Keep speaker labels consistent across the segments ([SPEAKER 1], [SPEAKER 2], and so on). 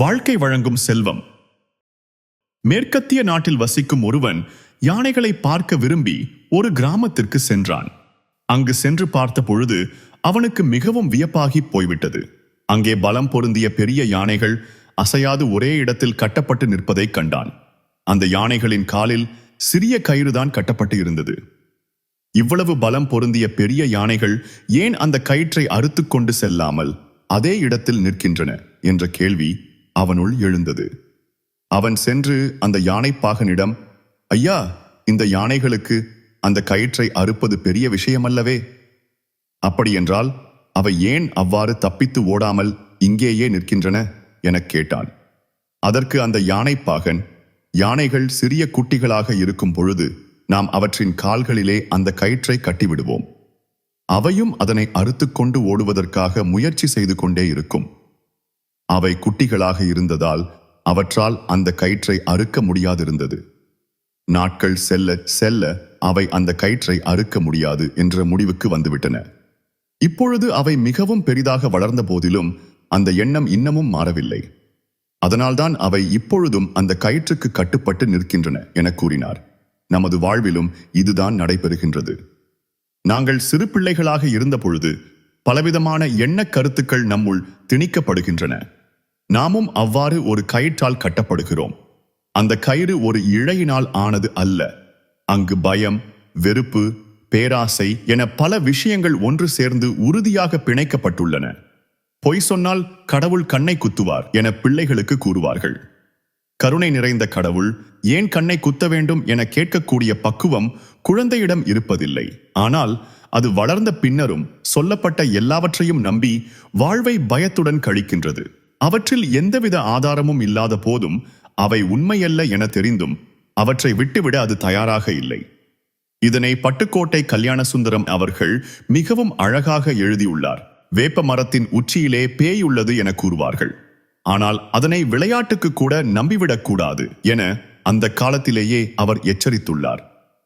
[SPEAKER 1] வாழ்க்கை வழங்கும் செல்வம். மேற்கத்திய நாட்டில் வசிக்கும் ஒருவன் யானைகளை பார்க்க விரும்பி ஒரு கிராமத்திற்கு சென்றான். அங்கு சென்று பார்த்த பொழுது அவனுக்கு மிகவும் வியப்பாகி போய்விட்டது. அங்கே பலம் பொருந்திய பெரிய யானைகள் அசையாது ஒரே இடத்தில் கட்டப்பட்டு நிற்பதைக் கண்டான். அந்த யானைகளின் காலில் சிறிய கயிறுதான் கட்டப்பட்டு இருந்தது இவ்வளவு பலம் பொருந்திய பெரிய யானைகள் ஏன் அந்த கயிற்றை அறுத்து கொண்டு செல்லாமல் அதே இடத்தில் நிற்கின்றன? என்ற கேள்வி அவனுள் எழுந்தது. அவன் சென்று அந்த யானைப்பாகனிடம் ஐயா இந்த யானைகளுக்கு அந்த கயிற்றை அறுப்பது பெரிய விஷயமல்லவே. அப்படியென்றால் அவை ஏன் அவ்வாறு தப்பித்து ஓடாமல் இங்கேயே நிற்கின்றன? எனக் கேட்டான். அதற்கு அந்த யானைப்பாகன் யானைகள் சிறிய குட்டிகளாக இருக்கும் பொழுது நாம் அவற்றின் கால்களிலே அந்த கயிற்றை கட்டிவிடுவோம். அவையும் அதனை அறுத்துக்கொண்டு ஓடுவதற்காக முயற்சி செய்து கொண்டே இருக்கும். அவை குட்டிகளாக இருந்ததால் அவற்றால் அந்த கயிற்றை அறுக்க முடியாதிருந்தது. நாட்கள் செல்ல செல்ல அவை அந்த கயிற்றை அறுக்க முடியாது என்ற முடிவுக்கு வந்துவிட்டன. இப்பொழுது அவை மிகவும் பெரிதாக வளர்ந்த போதிலும் அந்த எண்ணம் இன்னமும் மாறவில்லை. அதனால்தான் அவை இப்பொழுதும் அந்த கயிற்றுக்கு கட்டுப்பட்டு நிற்கின்றன என கூறினார். நமது வாழ்விலும் இதுதான் நடைபெறுகின்றது. நாங்கள் சிறு பிள்ளைகளாக இருந்த பொழுது பலவிதமான எண்ணக் கருத்துக்கள் நம்முள் திணிக்கப்படுகின்றன. நாமும் அவ்வாறு ஒரு கயிற்றால் கட்டப்படுகிறோம். அந்த கயிறு ஒரு இழையினால் ஆனது அல்ல. அங்கு பயம் வெறுப்பு பேராசை என பல விஷயங்கள் ஒன்று சேர்ந்து உறுதியாக பிணைக்கப்பட்டுள்ளன. பொய் சொன்னால் கடவுள் கண்ணை குத்துவார் என பிள்ளைகளுக்கு கூறுவார்கள். கருணை நிறைந்த கடவுள் ஏன் கண்ணை குத்த வேண்டும் என கேட்கக்கூடிய பக்குவம் குழந்தையிடம் இருப்பதில்லை. ஆனால் அது வளர்ந்த பின்னரும் சொல்லப்பட்ட எல்லாவற்றையும் நம்பி வாழ்வை பயத்துடன் கழிக்கின்றது. அவற்றில் எந்தவித ஆதாரமும் இல்லாத போதும் அவை உண்மையல்ல என தெரிந்தும் அவற்றை விட்டுவிட அது தயாராக இல்லை. இதனை பட்டுக்கோட்டை கல்யாண சுந்தரம் அவர்கள் மிகவும் அழகாக எழுதியுள்ளார். வேப்ப மரத்தின் உச்சியிலே பேய் உள்ளது என கூறுவார்கள். ஆனால் அதனை விளையாட்டுக்கு கூட நம்பிவிடக் கூடாது என அந்த காலத்திலேயே அவர் எச்சரித்துள்ளார்.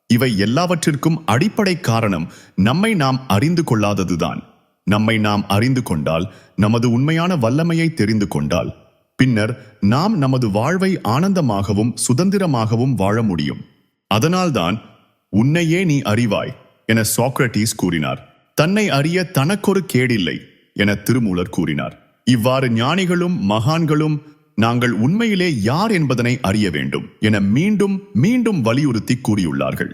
[SPEAKER 1] இவை எல்லாவற்றிற்கும் அடிப்படை காரணம் நம்மை நாம் அறிந்து கொள்ளாததுதான். நம்மை நாம் அறிந்து கொண்டால் நமது உண்மையான வல்லமையை தெரிந்து கொண்டால் பின்னர் நாம் நமது வாழ்வை ஆனந்தமாகவும் சுதந்திரமாகவும் வாழ முடியும். அதனால்தான் உன்னையே நீ அறிவாய் என சாக்ரட்டிஸ் கூறினார். தன்னை அறிய தனக்கொரு கேடில்லை என திருமூலர் கூறினார். இவ்வாறு ஞானிகளும் மகான்களும் நாங்கள் உண்மையிலே யார் என்பதனை அறிய வேண்டும் என மீண்டும் மீண்டும் வலியுறுத்தி கூறியுள்ளார்கள்.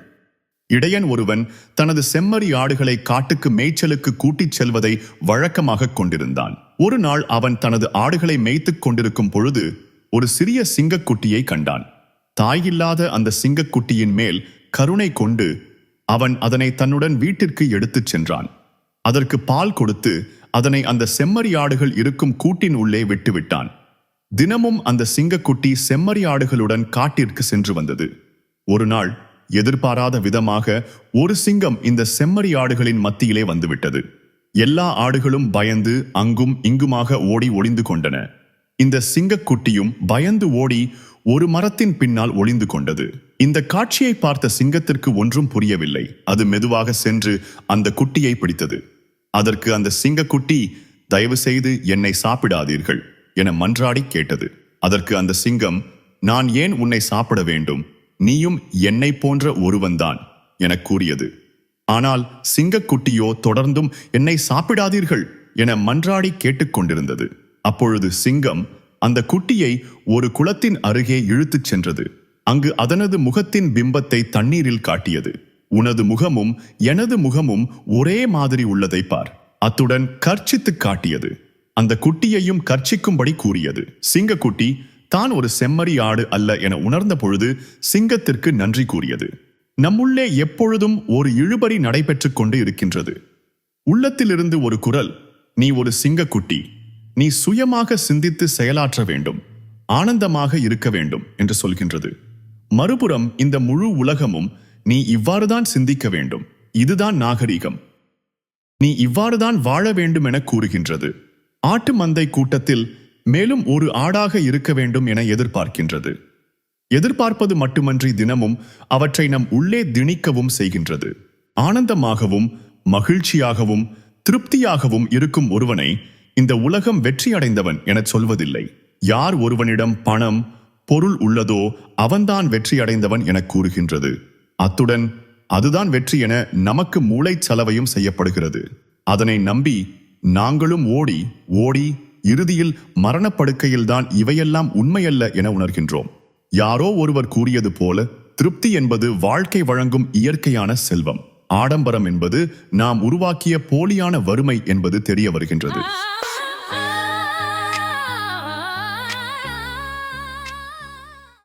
[SPEAKER 1] இடையன் ஒருவன் தனது செம்மறி ஆடுகளை காட்டுக்கு மேய்ச்சலுக்கு கூட்டிச் செல்வதை வழக்கமாக கொண்டிருந்தான். ஒரு நாள் அவன் தனது ஆடுகளை மேய்த்துக் கொண்டிருக்கும் பொழுது ஒரு சிறிய சிங்கக்குட்டியை கண்டான். தாயில்லாத அந்த சிங்கக்குட்டியின் மேல் கருணை கொண்டு அவன் அதனை தன்னுடன் வீட்டிற்கு எடுத்துச் சென்றான். அதற்கு பால் கொடுத்து அதனை அந்த செம்மறி ஆடுகள் இருக்கும் கூட்டின் உள்ளே விட்டுவிட்டான். தினமும் அந்த சிங்கக்குட்டி செம்மறி ஆடுகளுடன் காட்டிற்கு சென்று வந்தது. ஒரு நாள் எதிர்பாராத விதமாக ஒரு சிங்கம் இந்த செம்மறி ஆடுகளின் மத்தியிலே வந்துவிட்டது. எல்லா ஆடுகளும் பயந்து அங்கும் இங்குமாக ஓடி ஒளிந்து கொண்டன. இந்த சிங்கக்குட்டியும் பயந்து ஓடி ஒரு மரத்தின் பின்னால் ஒளிந்து கொண்டது. இந்த காட்சியை பார்த்த சிங்கத்திற்கு ஒன்றும் புரியவில்லை. அது மெதுவாக சென்று அந்த குட்டியை பிடித்தது. அதற்கு அந்த சிங்கக்குட்டி தயவு செய்து என்னை சாப்பிடாதீர்கள் என மன்றாடி கேட்டது. அதற்கு அந்த சிங்கம் நான் ஏன் உன்னை சாப்பிட வேண்டும்? நீயும் என்னை போன்ற ஒருவன்தான் என கூறியது. ஆனால் சிங்கக்குட்டியோ தொடர்ந்தும் என்னை சாப்பிடாதீர்கள் என மன்றாடி கேட்டுக்கொண்டிருந்தது அப்பொழுது சிங்கம் அந்த குட்டியை ஒரு குளத்தின் அருகே இழுத்துச் சென்றது. அங்கு அதனது முகத்தின் பிம்பத்தை தண்ணீரில் காட்டியது. உனது முகமும் எனது முகமும் ஒரே மாதிரி உள்ளதை பார். அத்துடன் கர்ச்சித்து காட்டியது. அந்த குட்டியையும் கர்ச்சிக்கும்படி கூறியது. சிங்கக்குட்டி தான் ஒரு செம்மறி ஆடு அல்ல என உணர்ந்த பொழுது சிங்கத்திற்கு நன்றி கூறியது. நம்முள்ளே எப்பொழுதும் ஒரு இழுபறி நடைபெற்றுக் கொண்டு இருக்கின்றது. உள்ளத்திலிருந்து ஒரு குரல் நீ ஒரு சிங்கக்குட்டி நீ சுயமாக சிந்தித்து செயலாற்ற வேண்டும் ஆனந்தமாக இருக்க வேண்டும் என்று சொல்கின்றது. மறுபுறம் இந்த முழு உலகமும் நீ இவ்வாறுதான் சிந்திக்க வேண்டும் இதுதான் நாகரிகம். நீ இவ்வாறுதான் வாழ வேண்டும் என கூறுகின்றது. ஆட்டு மந்தை கூட்டத்தில் மேலும் ஒரு ஆடாக இருக்க வேண்டும் என எதிர்பார்க்கின்றது. எதிர்பார்ப்பது மட்டுமன்றி தினமும் அவற்றை நம் உள்ளே திணிக்கவும் செய்கின்றது. ஆனந்தமாகவும் மகிழ்ச்சியாகவும் திருப்தியாகவும் இருக்கும் ஒருவனை இந்த உலகம் வெற்றி அடைந்தவன் எனச் சொல்வதில்லை. யார் ஒருவனிடம் பணம் பொருள் உள்ளதோ அவன்தான் வெற்றி அடைந்தவன் என கூறுகின்றது. அத்துடன் அதுதான் வெற்றி என நமக்கு மூளைச்சலவையும் செய்யப்படுகிறது. அதனை நம்பி நாங்களும் ஓடி ஓடி இறுதியில் மரணப்படுக்கையில்தான் இவையெல்லாம் உண்மையல்ல என உணர்கின்றோம். யாரோ ஒருவர் கூறியது போல திருப்தி என்பது வாழ்க்கை வழங்கும் இயற்கையான செல்வம். ஆடம்பரம் என்பது நாம் உருவாக்கிய போலியான வறுமை என்பது தெரிய வருகின்றது.